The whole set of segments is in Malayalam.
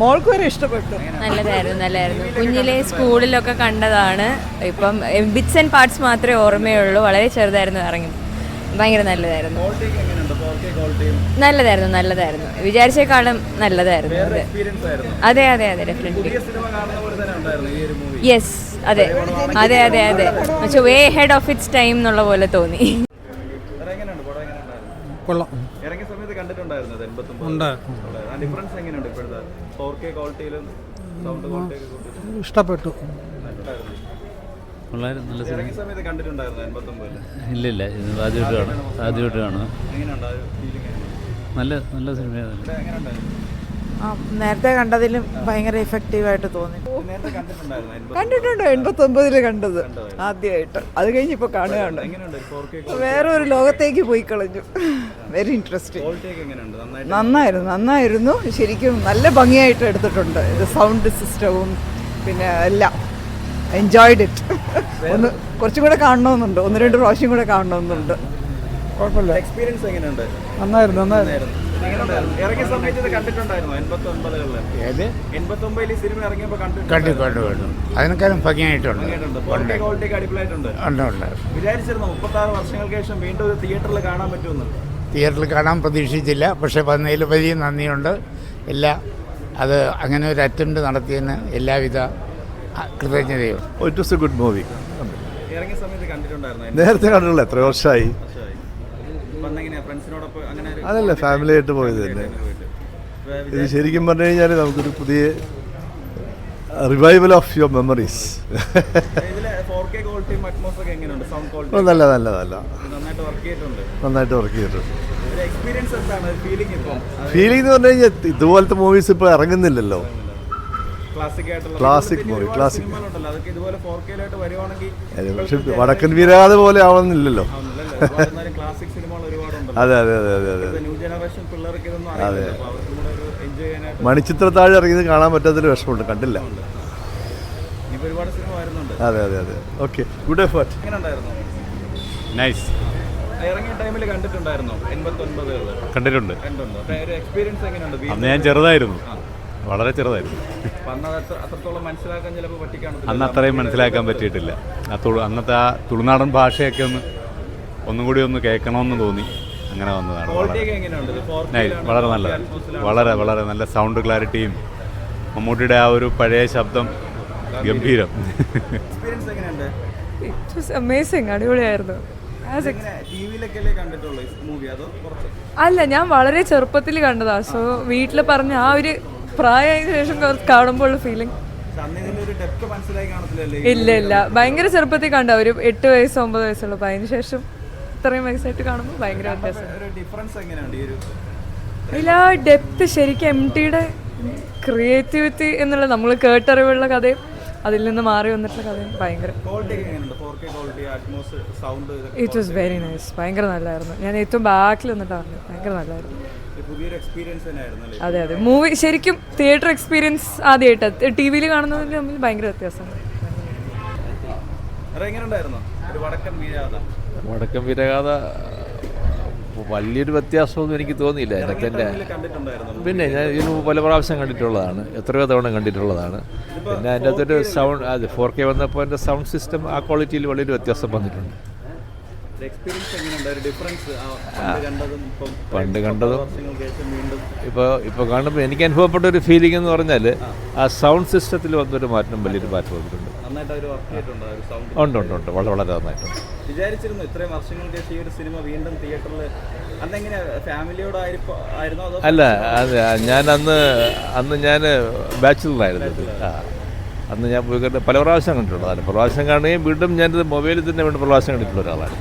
മോൾക്ക് വരെ ഇഷ്ടപ്പെട്ടു. നല്ലതായിരുന്നു നല്ലതായിരുന്നു. കുഞ്ഞിലെ സ്കൂളിലൊക്കെ കണ്ടതാണ്. ഇപ്പം ബിറ്റ്സ് ആൻഡ് പാർട്സ് മാത്രമേ ഓർമ്മയുള്ളൂ. വളരെ ചെറുതായിരുന്നു ഇറങ്ങി. ഭയങ്കര നല്ലതായിരുന്നു. നല്ലതായിരുന്നു നല്ലതായിരുന്നു. വിചാരിച്ചേക്കാളും നല്ലതായിരുന്നു. അതെ. എക്സ്പീരിയൻസ് ആയിരുന്നു. അതെ അതെ അതെ ഡെഫിനറ്റ്ലി പുതിയ സിനിമ കാണുന്ന പോലെ തന്നെ ഉണ്ടായിരുന്നു ഈ ഒരു മൂവി യെസ് അതെ. അതെ അതെ അതെ. പക്ഷെ way ahead of its time എന്നുള്ള പോലെ തോന്നി. കൊള്ളാം. എൺപത്തൊമ്പത് ഡിഫറൻസ് എങ്ങനെയുണ്ട് ഇപ്പോഴത്തെ? ഫോർ കെ ക്വാളിറ്റിയിലും സൗണ്ട് ഇഷ്ടപ്പെട്ടു. നല്ല സമയത്ത് കണ്ടിട്ടുണ്ടായിരുന്നു എൺപത്തൊമ്പതിൽ? ഇല്ല ഇല്ല ഇത് ആദ്യമായിട്ട് കാണും ആദ്യമായിട്ട് കാണും നല്ല നല്ല സിനിമയാണ് നേരത്തെ കണ്ടതിലും ഭയങ്കര ഇഫക്റ്റീവായിട്ട് തോന്നി. കണ്ടിട്ടുണ്ടോ എൺപത്തി ഒമ്പതിൽ കണ്ടത് ആദ്യമായിട്ട്. അത് കഴിഞ്ഞ് ഇപ്പൊ കാണുകയാണ്. വേറെ ഒരു ലോകത്തേക്ക് പോയി കളഞ്ഞു. വെരി ഇൻട്രസ്റ്റിംഗ് നന്നായിരുന്നു നന്നായിരുന്നു. ശരിക്കും നല്ല ഭംഗിയായിട്ട് എടുത്തിട്ടുണ്ട്. ഇത് സൗണ്ട് സിസ്റ്റവും പിന്നെ എല്ലാം. എൻജോയ്ഡ് ഇറ്റ് ഒന്ന് കുറച്ചും കൂടെ കാണണമെന്നുണ്ട്. ഒന്ന് രണ്ട് പ്രാവശ്യം കൂടെ കാണണമെന്നുണ്ട്. കുഴപ്പമില്ല. എക്സ്പീരിയൻസ് എങ്ങനെയുണ്ട്? നന്നായിരുന്നു. നന്നായിരുന്നു? ഇറങ്ങിയ സമയത്ത് ഇത് കണ്ടിട്ടുണ്ടായിരുന്നു? എൺപത്തി ഏത്? എൺപത്തി ഒമ്പതിൽ സിനിമ ഇറങ്ങിയപ്പോൾ കണ്ടു കണ്ടിട്ടുണ്ട് കണ്ടു കണ്ടു. അതിനേക്കാളും ഭംഗിയായിട്ടുണ്ട്. അടിപൊളിയായിട്ടുണ്ട്. ഉണ്ട് ഉണ്ട്. വിചാരിച്ചിരുന്നു മുപ്പത്താറ് വർഷങ്ങൾക്ക് ശേഷം വീണ്ടും ഒരു തിയേറ്ററിൽ കാണാൻ പറ്റുമെന്ന്? തിയേറ്ററിൽ കാണാൻ പ്രതീക്ഷിച്ചില്ല. പക്ഷേ വന്നതിൽ വലിയ നന്ദിയുണ്ട്. എല്ലാ അത് അങ്ങനെ ഒരു അറ്റംപ്റ്റ് നടത്തിയതിന് എല്ലാവിധ കൃതജ്ഞതയും. It was a good movie ഇറങ്ങിയ സമയത്ത് കണ്ടിട്ടുണ്ടായിരുന്നു? നേരത്തെ കണ്ടിട്ടുള്ള എത്ര വർഷമായി വന്നെങ്ങനെയാ ഫ്രണ്ട്സിനോടൊപ്പം അങ്ങനെ ഒരു അതല്ല ഫാമിലി ആയിട്ട് പോയത് തന്നെ. ഇത് ശരിക്കും പറഞ്ഞു കഴിഞ്ഞാൽ നമുക്കൊരു പുതിയ റിവൈവൽ ഓഫ് യുവർ മെമ്മറീസ് നല്ല നല്ല നല്ല. നന്നായിട്ട് വർക്ക് ചെയ്തിട്ടുണ്ട്. ഫീലിംഗ് എന്ന് പറഞ്ഞു കഴിഞ്ഞാൽ ഇതുപോലത്തെ മൂവീസ് ഇപ്പോൾ ഇറങ്ങുന്നില്ലല്ലോ. ക്ലാസിക് മൂവി ക്ലാസിക് പക്ഷെ വടക്കൻ വീരാതെ പോലെ ആവണമെന്നില്ലല്ലോ. അതെ അതെ അതെ അതെ അതെ. ന്യൂ ജനറേഷൻ പിള്ളേർക്ക് ഇതൊന്നും അറിയില്ല അപ്പൊ അവർക്കും ഒരു എൻജോയ് ചെയ്യാനായിട്ട് മണിച്ചിത്രത്താഴ് ഇറങ്ങിയത് കാണാൻ പറ്റാത്തൊരു വിഷമമുണ്ട്. കണ്ടില്ല. ഇനിയിപ്പോ ഒരുപാട് സിനിമ വരുന്നുണ്ട്. അതെ അതെ അതെ. ഓക്കെ ഗുഡ് എഫേർട്ട് എങ്ങനെ ഉണ്ടായിരുന്നു നൈസ് കണ്ടിട്ടുണ്ട്. അന്ന് ഞാൻ ചെറുതായിരുന്നു. വളരെ ചെറുതായിരുന്നു. അന്ന് അത്രത്തോളം മനസ്സിലാക്കാൻ ചിലപ്പോൾ പറ്റിക്കാണത്തില്ല. അന്ന് അത്രയും മനസ്സിലാക്കാൻ പറ്റിയിട്ടില്ല. ആ തുളു അന്നത്തെ ആ തുളുനാടൻ ഭാഷയൊക്കെ ഒന്ന് ഒന്നും കൂടി ഒന്ന് കേൾക്കണമെന്ന് തോന്നി. അങ്ങനെ വന്നതാണ്. വളരെ വളരെ വളരെ വളരെ നല്ല സൗണ്ട് ക്ലാരിറ്റിയും മമ്മൂട്ടിയുടെ ആ ഒരു പഴയ ശബ്ദം ഗംഭീരം. എക്സ്പീരിയൻസ് എങ്ങനെയുണ്ട്? ഇറ്റ് വാസ് അമേസിങ് അടിപൊളിയായിരുന്നു. അല്ലേ കണ്ടിട്ടുള്ളൂ മൂവി അതോ കുറച്ച്? അല്ല ഞാൻ വളരെ ചെറുപ്പത്തിൽ കണ്ടതാ. സോ വീട്ടിൽ പറഞ്ഞ ആ ഒരു പ്രായമായ ശേഷം കാണുമ്പോൾ ഫീലിംഗ് ഇല്ല ഇല്ല. ഭയങ്കര ചെറുപ്പത്തിൽ കണ്ട ഒരു എട്ട് വയസ്സ് ഒമ്പത് വയസ്സുള്ളൂ അതിന് ശേഷം. ഇത്രയും വയസ്സായിട്ട് കാണുമ്പോൾ ഭയങ്കര വ്യത്യാസം. അതിൽ ഡെപ്ത് ശരിക്കും എം ടിയുടെ ക്രിയേറ്റിവിറ്റി എന്നുള്ള നമ്മൾ കേട്ടറിവുള്ള കഥയും അതിൽ നിന്ന് മാറി വന്നിട്ടുള്ള കഥയും ഭയങ്കര. ഇറ്റ് വാസ് വെരി നൈസ് ഭയങ്കര നല്ലതായിരുന്നു ഞാൻ ഏറ്റവും ബാക്കിൽ നിന്നിട്ടാണ് ഭയങ്കര അല്ലേ? അതെ അതെ. മൂവി ശരിക്കും തിയേറ്റർ എക്സ്പീരിയൻസ് ആദ്യമായിട്ട് ടി വിയിൽ കാണുന്നതിന് തമ്മിൽ ഭയങ്കര വ്യത്യാസമാണ് വടക്കൻ വീരഗാഥ വലിയൊരു വ്യത്യാസമൊന്നും എനിക്ക് തോന്നിയില്ല. കണ്ടിട്ടുണ്ടായിരുന്നു. പിന്നെ ഞാൻ ഇതിന് പല പ്രാവശ്യം കണ്ടിട്ടുള്ളതാണ്. എത്രയോ തവണ കണ്ടിട്ടുള്ളതാണ്. പിന്നെ അതിന്റെ അകത്തൊരു സൗണ്ട് അത് ഫോർ കെ വന്നപ്പോൾ എന്റെ സൗണ്ട് സിസ്റ്റം ആ ക്വാളിറ്റിയിൽ വളരെ വ്യത്യാസം വന്നിട്ടുണ്ട്. പണ്ട് കണ്ടതും ഇപ്പോൾ ഇപ്പോൾ കാണുമ്പോൾ എനിക്ക് അനുഭവപ്പെട്ട ഒരു ഫീലിംഗ് എന്ന് പറഞ്ഞാൽ ആ. സൗണ്ട് സിസ്റ്റത്തിൽ വന്നൊരു മാറ്റം വലിയൊരു മാറ്റം വന്നിട്ടുണ്ട്. ഉണ്ട് ഉണ്ട് ഉണ്ട്. വളരെ വളരെ നന്നായിട്ടുണ്ട്. വിചാരിച്ചിരുന്നു ഇത്രയും വർഷങ്ങൾക്ക് ഈ ഒരു സിനിമ വീണ്ടും തിയേറ്ററിൽ അന്ന് എങ്ങനെ ഫാമിലിയോടായിരിക്കും ആയിരുന്നോ അതോ അല്ല അതെ ഞാൻ അന്ന് അന്ന് ഞാൻ ബാച്ചിലറായിരുന്നു. ആ അന്ന് ഞാൻ പോയി കണ്ട് പല പ്രാവശ്യം കണ്ടിട്ടുള്ളതാണ് പ്രാവശ്യം കാണുകയും വീണ്ടും ഞാനിത് മൊബൈലിൽ തന്നെ വീണ്ടും പ്രാവശ്യം കണ്ടിട്ടുള്ള ഒരാളാണ്.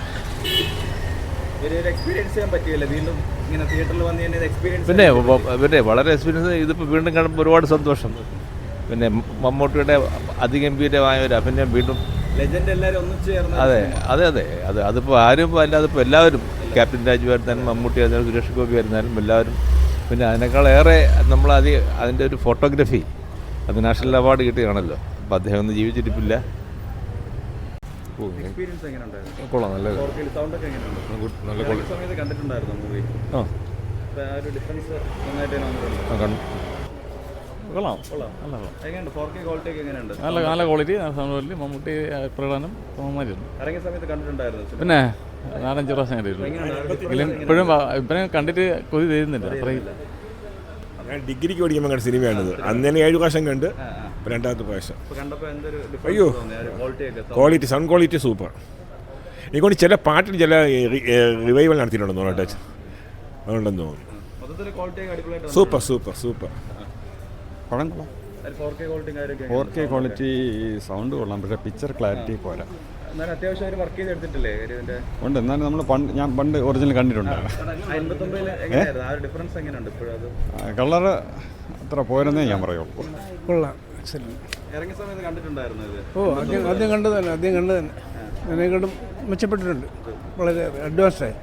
പിന്നെ പിന്നെ വളരെ എക്സ്പീരിയൻസ് ഇതിപ്പോൾ വീണ്ടും കാണുമ്പോൾ ഒരുപാട് സന്തോഷം. പിന്നെ മമ്മൂട്ടിയുടെ അതിഗംഭീരമായ ഒരു അഭിനയം വീണ്ടും അതെ അതെ അതെ. അത് അതിപ്പോൾ ആരും അല്ലാതെ ഇപ്പോൾ എല്ലാവരും ക്യാപ്റ്റൻ രാജു ആയിരുന്നാലും മമ്മൂട്ടി ആയിരുന്നാലും സുരേഷ് ഗോപി ആയിരുന്നാലും എല്ലാവരും. പിന്നെ അതിനേക്കാളേറെ നമ്മൾ അത് അതിന്റെ ഒരു ഫോട്ടോഗ്രാഫി അത് നാഷണൽ അവാർഡ് കിട്ടിയാണല്ലോ അപ്പം അദ്ദേഹം ഒന്നും ജീവിച്ചിരിപ്പില്ല കൊള്ളാം നല്ല കണ്ടിട്ടുണ്ടായിരുന്നു മൂവി ആ. ഡിഫറൻസ് നന്നായിട്ട് തന്നെ വന്നിട്ടുണ്ട് ആ, കണ്ടു കൊള്ളാം. എങ്ങനെയുണ്ട്? ഫോർ കെ ക്വാളിറ്റി ഒക്കെ എങ്ങനെയുണ്ട്? നല്ല നല്ല ക്വാളിറ്റി നല്ല ക്വാളിറ്റി മമ്മൂട്ടി പ്രകടനം നന്നായിരുന്നു ഇറങ്ങിയ സമയത്ത് കണ്ടിട്ടുണ്ടായിരുന്നു പിന്നെ നാലഞ്ച് പ്രാവശ്യം കണ്ടിരുന്നു. എങ്കിലും ഇപ്പോഴും ഇപ്പോഴും കണ്ടിട്ട് കൊതി തരുന്നില്ല. അത്രയും. ഞാൻ ഡിഗ്രിക്ക് പഠിക്കുമ്പോൾ കണ്ട സിനിമയാണിത്. അന്ന് തന്നെ ഏഴ് പ്രാവശ്യം കണ്ട് രണ്ടാമത്തെ പ്രാവശ്യം. ഇപ്പൊ കണ്ടപ്പോ എന്തൊരു അയ്യോ. ക്വാളിറ്റി ഒക്കെ ക്വാളിറ്റി സൗണ്ട് ക്വാളിറ്റി സൂപ്പർ എനിക്കൊണ്ട് ചില പാട്ടിൽ ചില റിവൈവൽ നടത്തിയിട്ടുണ്ടെന്ന് തോന്നട്ടെ അതുകൊണ്ടെന്ന് തോന്നുന്നു. മൊത്തത്തിൽ ക്വാളിറ്റി ഒക്കെ അടിപൊളിയായിട്ട് സൂപ്പർ സൂപ്പർ സൂപ്പർ പടം കൊള്ളാം ഫോർ കെ ക്വാളിറ്റി സൗണ്ട് കൊള്ളാം പക്ഷേ പിക്ചർ ക്ലാരിറ്റി പോരാ. ഉണ്ട് എന്നാലും നമ്മൾ പണ്ട് ഞാൻ പണ്ട് ഒറിജിനൽ കണ്ടിട്ടുണ്ട്. കളറ് അത്ര പോരെന്നേ ഞാൻ പറയുള്ളൂ. കൊള്ളാം എക്സലന്റ് ഇറങ്ങിയ സമയത്ത് കണ്ടിട്ടുണ്ടായിരുന്നു ഇത്. ഓ ആദ്യം കണ്ടു തന്നെ ആദ്യം കണ്ടതന്നെ. അതിനെക്കാട്ടും മെച്ചപ്പെട്ടിട്ടുണ്ട്. വളരെ അഡ്വാൻസ് ആയി.